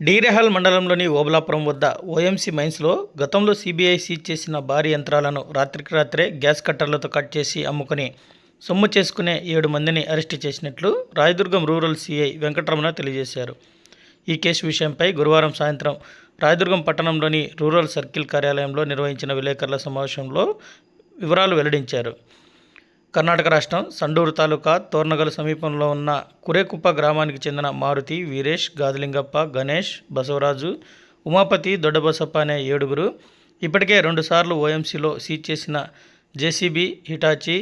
డీరెహాల్ మండలంలోని ఓబలాపురం వద్ద ఓఎంసీ మైన్స్లో గతంలో సిబిఐ సీజ్ చేసిన భారీ యంత్రాలను రాత్రికి రాత్రే గ్యాస్ కట్టర్లతో కట్ చేసి అమ్ముకుని సొమ్ము చేసుకునే ఏడు మందిని అరెస్టు చేసినట్లు రాయదుర్గం రూరల్ సిఐ వెంకటరమణ తెలియజేశారు. ఈ కేసు విషయంపై గురువారం సాయంత్రం రాయదుర్గం పట్టణంలోని రూరల్ సర్కిల్ కార్యాలయంలో నిర్వహించిన విలేకరుల సమావేశంలో వివరాలు వెల్లడించారు. కర్ణాటక రాష్ట్రం సండూరు తాలూకా తోర్నగల్ సమీపంలో ఉన్న కురేకుప్ప గ్రామానికి చెందిన మారుతి వీరేష్ గాదిలింగప్ప గణేష్ బసవరాజు ఉమాపతి దొడ్డబసప్ప అనే ఏడుగురు ఇప్పటికే రెండుసార్లు ఓఎంసీలో సీజ్ చేసిన జేసీబీ హిటాచి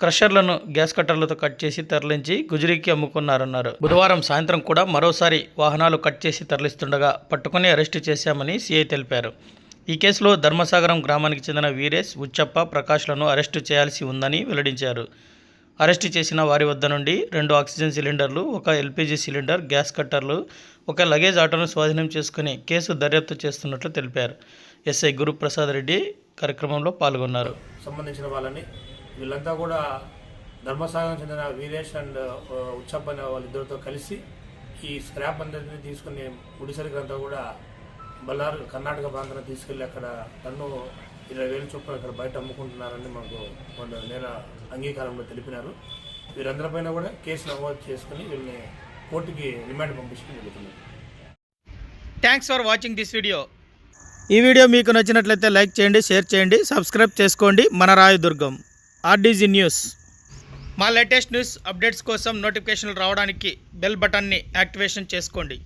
క్రషర్లను గ్యాస్ కట్టర్లతో కట్ చేసి తరలించి గుజరీకి అమ్ముకున్నారన్నారు. బుధవారం సాయంత్రం కూడా మరోసారి వాహనాలు కట్ చేసి తరలిస్తుండగా పట్టుకుని అరెస్టు చేశామని సీఐ తెలిపారు. ఈ కేసులో ధర్మసాగరం గ్రామానికి చెందిన వీరేష్ ఉచ్చప్ప ప్రకాష్లను అరెస్టు చేయాల్సి ఉందని వెల్లడించారు. అరెస్టు చేసిన వారి వద్ద నుండి రెండు ఆక్సిజన్ సిలిండర్లు ఒక ఎల్పిజి సిలిండర్ గ్యాస్ కట్టర్లు ఒక లగేజ్ ఆటోను స్వాధీనం చేసుకుని కేసు దర్యాప్తు చేస్తున్నట్లు తెలిపారు. ఎస్ఐ గురుప్రసాద్ రెడ్డి కార్యక్రమంలో పాల్గొన్నారు. సంబంధించిన వాళ్ళని వీళ్ళంతా కూడా ధర్మసాగరం చెందిన వీరేష్ అండ్ ఉచ్చప్ప అనే వాళ్ళిద్దరితో కలిసి ఈ స్క్రాప్ అందరినీ తీసుకుని ముడిసరికంతా కూడా బళ్ళారు కర్ణాటక ప్రాంతానికి తీసుకెళ్ళి అక్కడ టన్ను ఇరవై వేలు చొప్పున అక్కడ బయట అమ్ముకుంటున్నారని మాకు మొన్న నేర అంగీకారంలో తెలిపినారు. వీరందరిపైన కూడా కేసు నమోదు చేసుకుని వీళ్ళని కోర్టుకి రిమాండ్ పంపించడం జరుగుతుంది. Thanks for watching this video ఈ వీడియో మీకు నచ్చినట్లయితే లైక్ చేయండి షేర్ చేయండి సబ్స్క్రైబ్ చేసుకోండి. మన రాయదుర్గం ఆర్డీజీ న్యూస్. మా లేటెస్ట్ న్యూస్ అప్డేట్స్ కోసం నోటిఫికేషన్లు రావడానికి బెల్ బటన్ని యాక్టివేషన్ చేసుకోండి.